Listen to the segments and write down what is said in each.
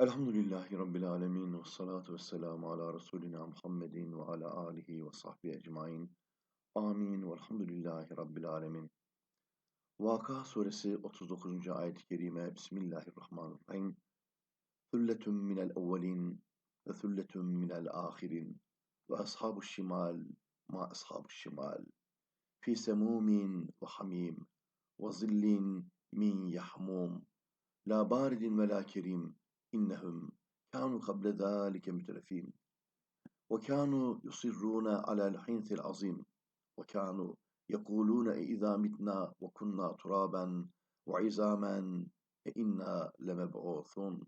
الحمد لله رب العالمين والصلاة والسلام على رسولنا محمد وعلى آله وصحبه أجمعين آمين والحمد لله رب العالمين واقع سورة 39 آية كريمة بسم الله الرحمن الرحيم ثلة من الأولين وثلة من الآخرين وأصحاب الشمال ما أصحاب الشمال في سموم وحميم وظل من يحموم لا بارد ولا كريم إنهم كانوا قبل ذلك مترفين وكانوا يصرون على الحنث العظيم وكانوا يقولون إذا متنا وكنا ترابا وعظاما إنا لمبعوثون.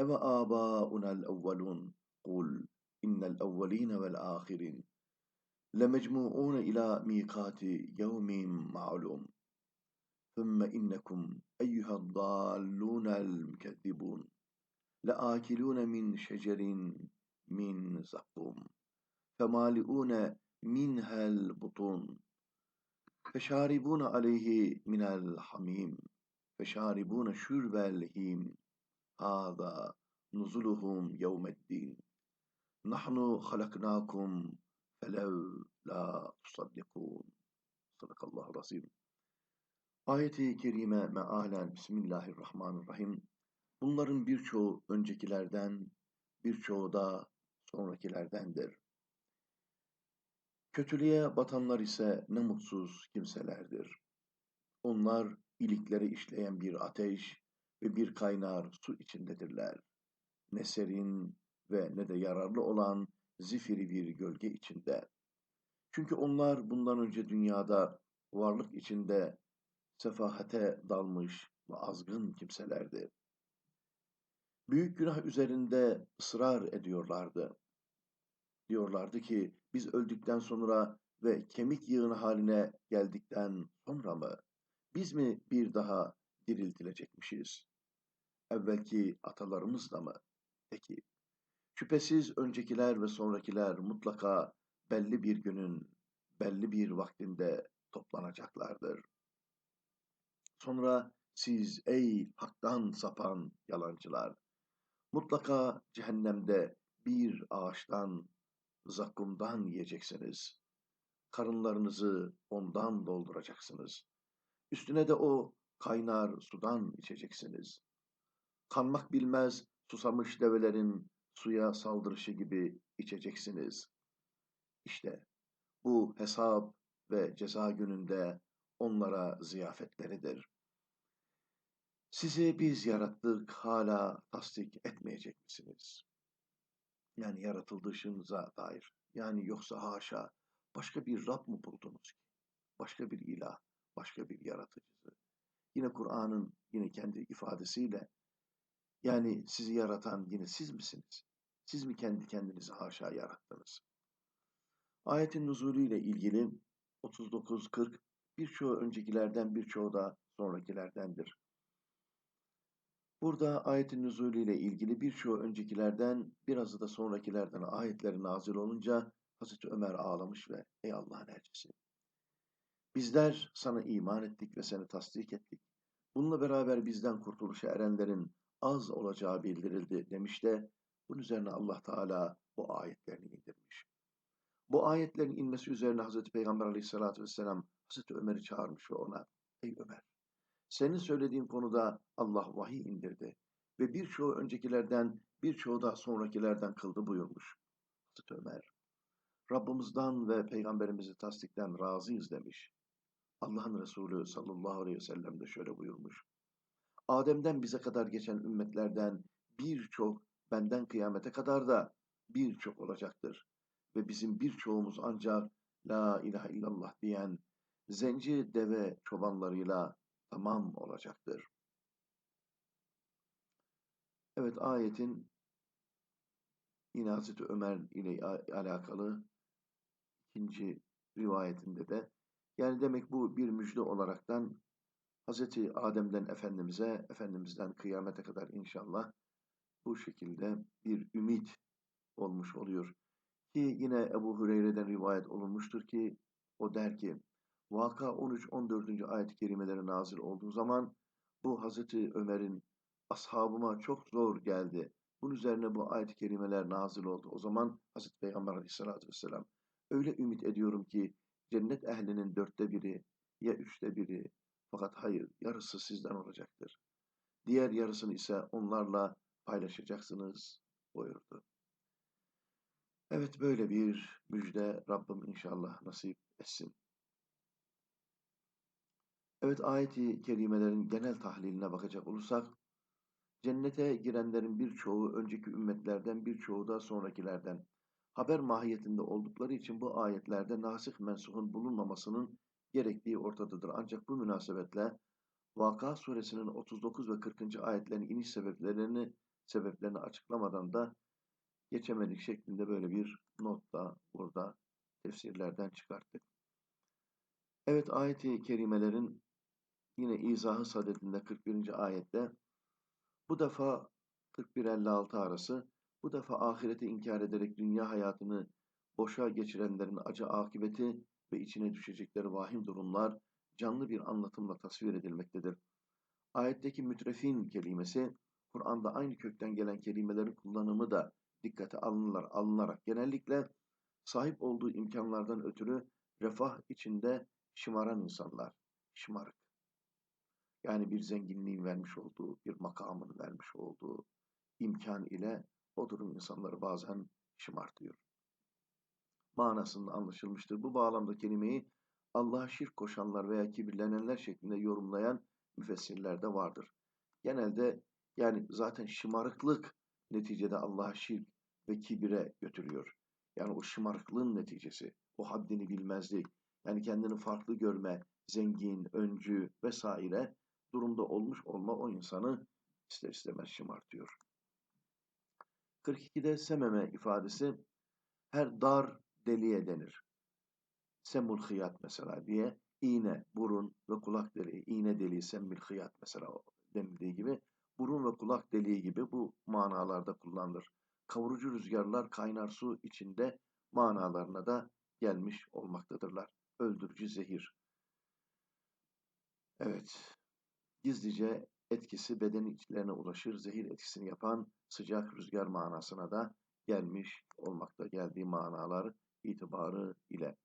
أما آباؤنا الأولون؟ قل إن الأولين والآخرين. لمجموعون إلى ميقات يوم معلوم. ثم إنكم أيها الضالون المكذبون. لآكلون من شجر من زقوم فمالئون منها البطون فشاربون عليه من الحميم فشاربون شرب الهيم هذا نزلهم يوم الدين. نحن خلقناكم فلو لا تصدقون. صدق الله العظيم. Ayeti kerime mealen Bismillahirrahmanirrahim Bunların birçoğu öncekilerden, birçoğu da sonrakilerdendir. Kötülüğe batanlar ise ne mutsuz kimselerdir. Onlar ilikleri işleyen bir ateş ve bir kaynar su içindedirler. Ne serin ve ne de yararlı olan zifiri bir gölge içinde. Çünkü onlar bundan önce dünyada varlık içinde sefahate dalmış ve azgın kimselerdi. Büyük günah üzerinde ısrar ediyorlardı. Diyorlardı ki biz öldükten sonra ve kemik yığını haline geldikten sonra mı biz mi bir daha diriltilecekmişiz? Evvelki atalarımız da mı? Peki, şüphesiz öncekiler ve sonrakiler mutlaka belli bir günün, belli bir vaktinde toplanacaklardır. Sonra siz ey haktan sapan yalancılar, Mutlaka cehennemde bir ağaçtan, zakkumdan yiyeceksiniz. Karınlarınızı ondan dolduracaksınız. Üstüne de o kaynar sudan içeceksiniz. Kanmak bilmez susamış develerin suya saldırışı gibi içeceksiniz. İşte bu hesap ve ceza gününde onlara ziyafetleridir. Sizi biz yarattık, hala tasdik etmeyecek misiniz? Yani yaratıldışınıza dair. Yani yoksa haşa başka bir Rab mı buldunuz ki? Başka bir ilah, başka bir yaratıcısı. Yine Kur'an'ın yine kendi ifadesiyle yani sizi yaratan yine siz misiniz? Siz mi kendi kendinizi haşa yarattınız? Ayetin nuzulüyle ilgili 39-40 birçoğu öncekilerden birçoğu da sonrakilerdendir. Burada ayetin nüzulü ile ilgili birçoğu öncekilerden birazı da sonrakilerden ayetleri nazil olunca Hazreti Ömer ağlamış ve ey Allah'ın elçisi bizler sana iman ettik ve seni tasdik ettik. Bununla beraber bizden kurtuluşa erenlerin az olacağı bildirildi demiş de bunun üzerine Allah Teala bu ayetlerini indirmiş. Bu ayetlerin inmesi üzerine Hazreti Peygamber Aleyhisselatü vesselam Hazreti Ömer'i çağırmış ve ona ey Ömer senin söylediğin konuda Allah vahiy indirdi ve birçoğu öncekilerden birçoğu da sonrakilerden kıldı buyurmuş. Hazreti Ömer, Rabbimizden ve Peygamberimizi tasdikten razıyız demiş. Allah'ın Resulü sallallahu aleyhi ve sellem de şöyle buyurmuş. Adem'den bize kadar geçen ümmetlerden birçok benden kıyamete kadar da birçok olacaktır. Ve bizim birçoğumuz ancak La ilahe illallah diyen zenci deve çobanlarıyla tamam olacaktır. Evet ayetin yine Hazreti Ömer ile alakalı ikinci rivayetinde de yani demek bu bir müjde olaraktan Hazreti Adem'den Efendimiz'e, Efendimiz'den kıyamete kadar inşallah bu şekilde bir ümit olmuş oluyor. Ki yine Ebu Hureyre'den rivayet olunmuştur ki o der ki Vaka 13-14. ayet-i kerimeleri nazil olduğu zaman bu Hazreti Ömer'in ashabıma çok zor geldi. Bunun üzerine bu ayet-i kerimeler nazil oldu. O zaman Hazreti Peygamber aleyhissalatü vesselam öyle ümit ediyorum ki cennet ehlinin dörtte biri ya üçte biri fakat hayır yarısı sizden olacaktır. Diğer yarısını ise onlarla paylaşacaksınız buyurdu. Evet böyle bir müjde Rabbim inşallah nasip etsin. Evet ayeti kerimelerin genel tahliline bakacak olursak cennete girenlerin birçoğu önceki ümmetlerden birçoğu da sonrakilerden haber mahiyetinde oldukları için bu ayetlerde nasih mensuhun bulunmamasının gerektiği ortadadır. Ancak bu münasebetle Vaka suresinin 39 ve 40. ayetlerin iniş sebeplerini sebeplerini açıklamadan da geçemedik şeklinde böyle bir not da burada tefsirlerden çıkarttık. Evet ayeti kerimelerin yine izahı sadedinde 41. ayette bu defa 41-56 arası bu defa ahireti inkar ederek dünya hayatını boşa geçirenlerin acı akıbeti ve içine düşecekleri vahim durumlar canlı bir anlatımla tasvir edilmektedir. Ayetteki mütrefin kelimesi, Kur'an'da aynı kökten gelen kelimelerin kullanımı da dikkate alınırlar, alınarak genellikle sahip olduğu imkanlardan ötürü refah içinde şımaran insanlar, şımarık. Yani bir zenginliğin vermiş olduğu, bir makamın vermiş olduğu imkan ile o durum insanları bazen şımartıyor. Manasında anlaşılmıştır. Bu bağlamda kelimeyi Allah'a şirk koşanlar veya kibirlenenler şeklinde yorumlayan müfessirler de vardır. Genelde yani zaten şımarıklık neticede Allah'a şirk ve kibire götürüyor. Yani o şımarıklığın neticesi, o haddini bilmezlik, yani kendini farklı görme, zengin, öncü vesaire durumda olmuş olma o insanı ister istemez şımartıyor. 42'de sememe ifadesi her dar deliğe denir. Semul hıyat mesela diye iğne, burun ve kulak deliği, iğne deliği semmil hıyat mesela denildiği gibi burun ve kulak deliği gibi bu manalarda kullanılır. Kavurucu rüzgarlar kaynar su içinde manalarına da gelmiş olmaktadırlar. Öldürücü zehir. Evet, gizlice etkisi beden içlerine ulaşır, zehir etkisini yapan sıcak rüzgar manasına da gelmiş olmakta geldiği manalar itibarı ile.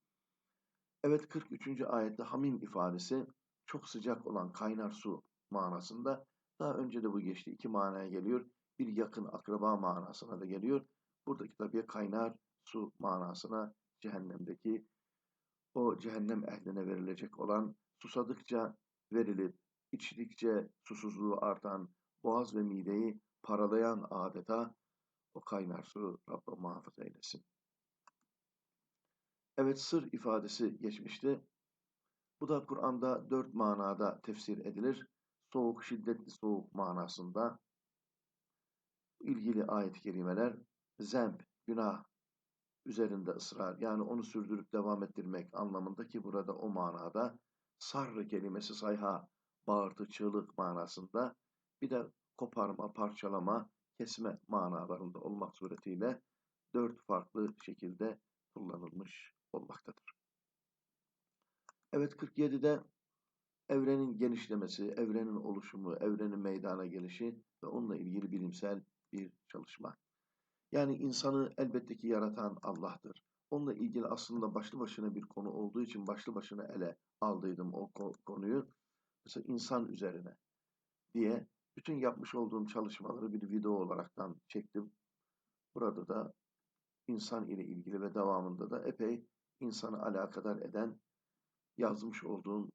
Evet 43. ayette hamim ifadesi çok sıcak olan kaynar su manasında daha önce de bu geçti iki manaya geliyor. Bir yakın akraba manasına da geliyor. Buradaki tabii kaynar su manasına cehennemdeki o cehennem ehline verilecek olan susadıkça verilip içtikçe susuzluğu artan boğaz ve mideyi paralayan adeta o kaynar su Rabbim muhafaza eylesin. Evet sır ifadesi geçmişti. Bu da Kur'an'da dört manada tefsir edilir. Soğuk, şiddetli soğuk manasında ilgili ayet-i kerimeler zemp, günah üzerinde ısrar yani onu sürdürüp devam ettirmek anlamında ki burada o manada sarrı kelimesi sayha, bağırtı, çığlık manasında bir de koparma, parçalama, kesme manalarında olmak suretiyle dört farklı şekilde kullanılmış olmaktadır. Evet 47'de evrenin genişlemesi, evrenin oluşumu, evrenin meydana gelişi ve onunla ilgili bilimsel bir çalışma. Yani insanı elbette ki yaratan Allah'tır. Onunla ilgili aslında başlı başına bir konu olduğu için başlı başına ele aldıydım o konuyu. Mesela insan üzerine diye bütün yapmış olduğum çalışmaları bir video olaraktan çektim. Burada da insan ile ilgili ve devamında da epey insanı alakadar eden yazmış olduğum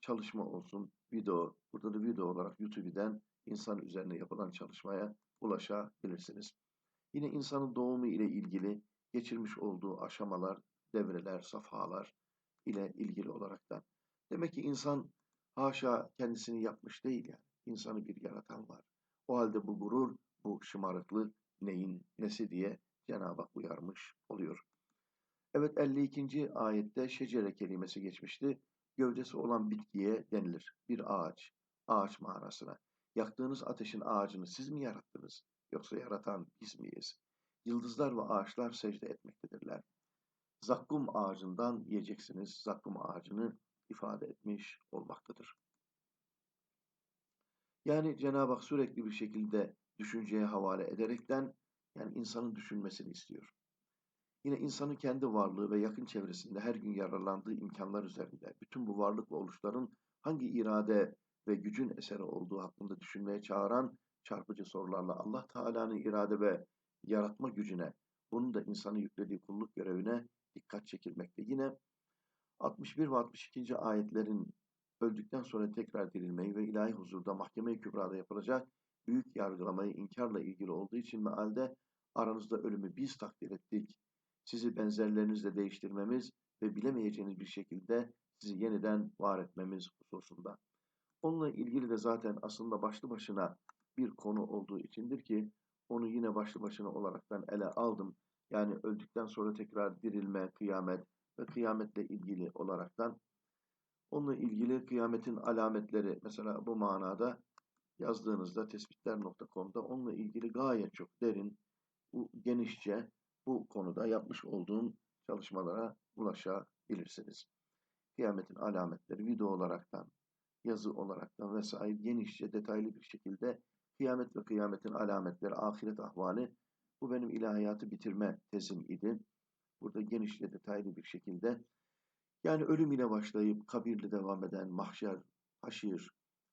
çalışma olsun, video, burada da video olarak YouTube'den insan üzerine yapılan çalışmaya ulaşabilirsiniz. Yine insanın doğumu ile ilgili geçirmiş olduğu aşamalar, devreler, safhalar ile ilgili olarak da. Demek ki insan haşa kendisini yapmış değil yani. İnsanı bir yaratan var. O halde bu gurur, bu şımarıklık neyin nesi diye Cenab-ı Hak uyarmış oluyor. Evet 52. ayette şecere kelimesi geçmişti. Gövdesi olan bitkiye denilir. Bir ağaç, ağaç manasına. Yaktığınız ateşin ağacını siz mi yarattınız? Yoksa yaratan biz miyiz? Yıldızlar ve ağaçlar secde etmektedirler. Zakkum ağacından yiyeceksiniz. Zakkum ağacını ifade etmiş olmaktadır. Yani Cenab-ı Hak sürekli bir şekilde düşünceye havale ederekten yani insanın düşünmesini istiyor. Yine insanın kendi varlığı ve yakın çevresinde her gün yararlandığı imkanlar üzerinde bütün bu varlık ve oluşların hangi irade ve gücün eseri olduğu hakkında düşünmeye çağıran çarpıcı sorularla Allah Teala'nın irade ve yaratma gücüne, bunun da insanı yüklediği kulluk görevine dikkat çekilmekte. Yine 61 ve 62. ayetlerin öldükten sonra tekrar dirilmeyi ve ilahi huzurda mahkeme-i kübrada yapılacak büyük yargılamayı inkarla ilgili olduğu için mealde aranızda ölümü biz takdir ettik. Sizi benzerlerinizle değiştirmemiz ve bilemeyeceğiniz bir şekilde sizi yeniden var etmemiz hususunda. Onunla ilgili de zaten aslında başlı başına bir konu olduğu içindir ki onu yine başlı başına olaraktan ele aldım. Yani öldükten sonra tekrar dirilme, kıyamet ve kıyametle ilgili olaraktan onunla ilgili kıyametin alametleri mesela bu manada yazdığınızda tespitler.com'da onunla ilgili gayet çok derin, bu genişçe bu konuda yapmış olduğum çalışmalara ulaşabilirsiniz. Kıyametin alametleri video olaraktan, yazı olaraktan vesaire genişçe, detaylı bir şekilde kıyamet ve kıyametin alametleri, ahiret ahvali bu benim ilahiyatı bitirme tezim idi. Burada genişçe, detaylı bir şekilde yani ölüm ile başlayıp kabirle devam eden mahşer, haşir,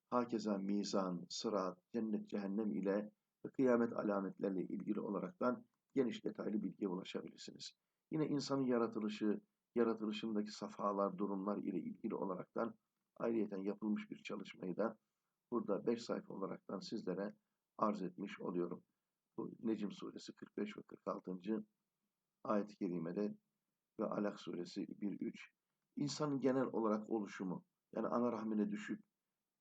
hakeza mizan, sırat, cennet, cehennem ile ve kıyamet alametlerle ilgili olaraktan geniş detaylı bilgiye ulaşabilirsiniz. Yine insanın yaratılışı, yaratılışındaki safhalar, durumlar ile ilgili olaraktan ayrıyeten yapılmış bir çalışmayı da burada 5 sayfa olaraktan sizlere arz etmiş oluyorum. Bu Necim suresi 45 ve 46. ayet-i kerimede ve Alak suresi 1-3 insanın genel olarak oluşumu yani ana rahmine düşüp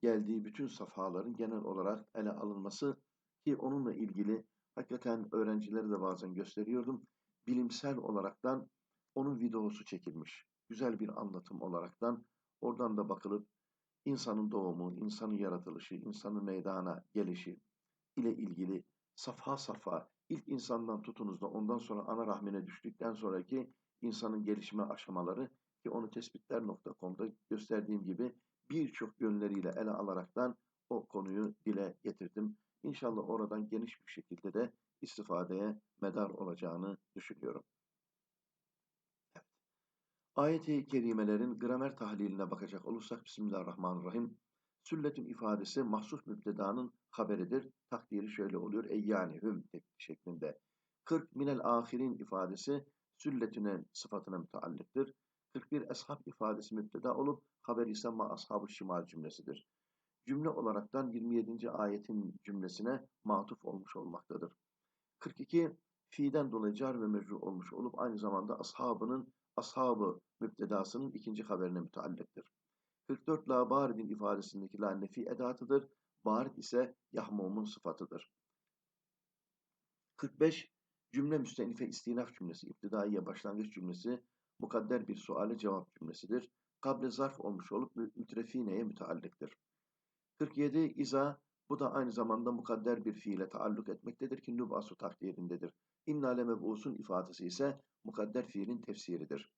geldiği bütün safhaların genel olarak ele alınması ki onunla ilgili hakikaten öğrencilere de bazen gösteriyordum. Bilimsel olaraktan onun videosu çekilmiş. Güzel bir anlatım olaraktan oradan da bakılıp insanın doğumu, insanın yaratılışı, insanın meydana gelişi ile ilgili safha safha ilk insandan tutunuz da ondan sonra ana rahmine düştükten sonraki insanın gelişme aşamaları ki onu tespitler.com'da gösterdiğim gibi birçok yönleriyle ele alaraktan o konuyu dile getirdim. İnşallah oradan geniş bir şekilde de istifadeye medar olacağını düşünüyorum. Evet. Ayet-i kerimelerin gramer tahliline bakacak olursak Bismillahirrahmanirrahim. Sülletün ifadesi mahsus mübtedanın haberidir. Takdiri şöyle oluyor. Eyyanihüm şeklinde. 40 minel ahirin ifadesi sülletüne sıfatına müteallıktır. 41 eshab ifadesi müpteda olup haber ise ma ashab-ı şimal cümlesidir. Cümle olaraktan 27. ayetin cümlesine matuf olmuş olmaktadır. 42 fiiden dolayı car ve mecru olmuş olup aynı zamanda ashabının ashabı müptedasının ikinci haberine müteallıktır. 44 la baridin ifadesindeki la nefi edatıdır. Barid ise yahmumun sıfatıdır. 45 cümle müstenife istinaf cümlesi, iptidaiye başlangıç cümlesi mukadder bir suale cevap cümlesidir. Kable zarf olmuş olup mütrefineye müteallıktır. 47 iza bu da aynı zamanda mukadder bir fiile taalluk etmektedir ki nübasu takdirindedir. İnna lemeb'usun ifadesi ise mukadder fiilin tefsiridir.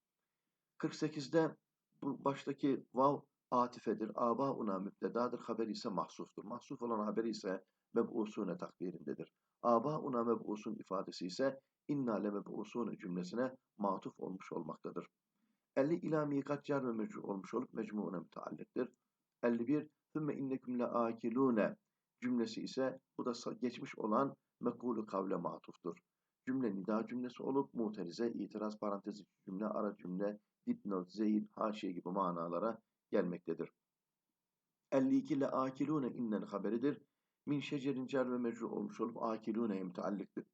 48'de bu baştaki vav atifedir. Aba-una mübdedadır. Haber ise mahsuftur. Mahsuf olan haber ise meb'usune takdirindedir. Aba-una meb'usun ifadesi ise inna lemeb'usune cümlesine matuf olmuş olmaktadır. 50 ila mikat car ve mecru olmuş olup mecmuuna müteallıktır. 51 Sümme inneküm le akilune cümlesi ise bu da geçmiş olan mekulu kavle matuftur. Cümle nida cümlesi olup muterize, itiraz parantezi cümle, ara cümle, dipnot, zeyil, haşiye gibi manalara gelmektedir. 52 le akilune innen haberidir. Min şecerin cer ve mecru olmuş olup akilune'ye müteallıktır.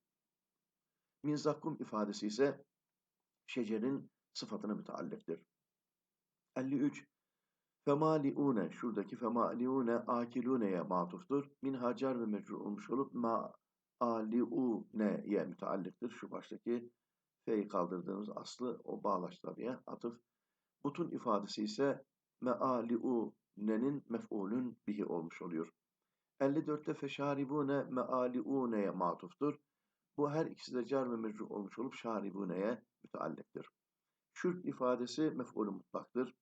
Min zakkum ifadesi ise şecerin sıfatına müteallıktır. 53 Femaliune şuradaki femaliune akilune'ye matuftur. Min hacar ve mecru olmuş olup maaliune'ye müteallıktır. Şu baştaki fe'yi kaldırdığımız aslı o bağlaçlarıya atıf. Butun ifadesi ise mealiune'nin mef'ulün bihi olmuş oluyor. 54'te feşaribune mealiune'ye matuftur. Bu her ikisi de car ve mecru olmuş olup şaribune'ye müteallıktır. Şürb ifadesi mef'ulü mutlaktır.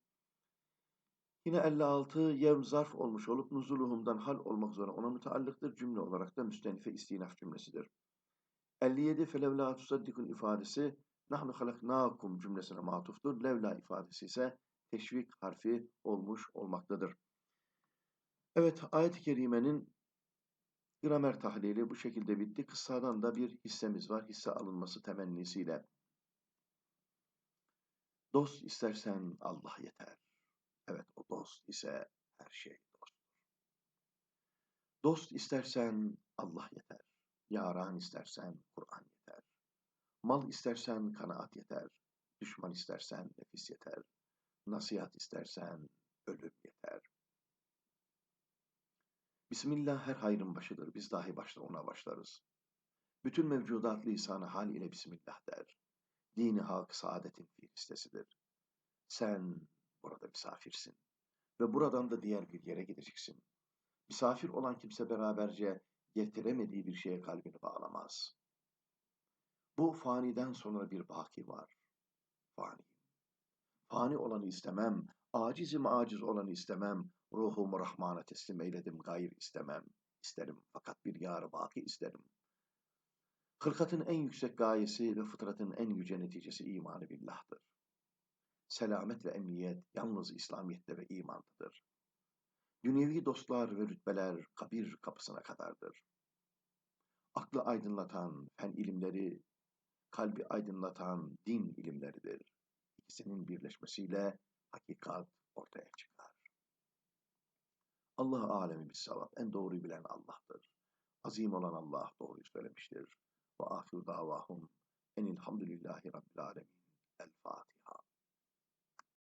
Yine 56 yevm zarf olmuş olup nuzuluhumdan hal olmak üzere ona müteallıktır. Cümle olarak da müstenife istinaf cümlesidir. 57 felevla tusaddikul ifadesi nahnu halaknakum cümlesine matuftur. Levla ifadesi ise teşvik harfi olmuş olmaktadır. Evet ayet-i kerimenin gramer tahlili bu şekilde bitti. Kıssadan da bir hissemiz var. Hisse alınması temennisiyle. Dost istersen Allah yeter. Evet o dost ise her şey dosttur. Dost istersen Allah yeter. Yaran istersen Kur'an yeter. Mal istersen kanaat yeter. Düşman istersen nefis yeter. Nasihat istersen ölüm yeter. Bismillah her hayrın başıdır. Biz dahi başta ona başlarız. Bütün mevcudat lisanı hal ile Bismillah der. Dini hak saadetin fiilistesidir. Sen burada misafirsin. Ve buradan da diğer bir yere gideceksin. Misafir olan kimse beraberce getiremediği bir şeye kalbini bağlamaz. Bu faniden sonra bir baki var. Fani. Fani olanı istemem, acizim aciz olanı istemem, ruhumu Rahman'a teslim eyledim, gayr istemem. İsterim fakat bir yar baki isterim. Hırkatın en yüksek gayesi ve fıtratın en yüce neticesi imanı billah'tır. Selamet ve emniyet yalnız İslamiyet'te ve imandadır. Dünyevi dostlar ve rütbeler kabir kapısına kadardır. Aklı aydınlatan fen ilimleri, kalbi aydınlatan din ilimleridir. İkisinin birleşmesiyle hakikat ortaya çıkar. Allah alemi bir sevap, en doğruyu bilen Allah'tır. Azim olan Allah doğruyu söylemiştir. Ve ahir davahum enilhamdülillahi rabbil alemin. El Fatiha.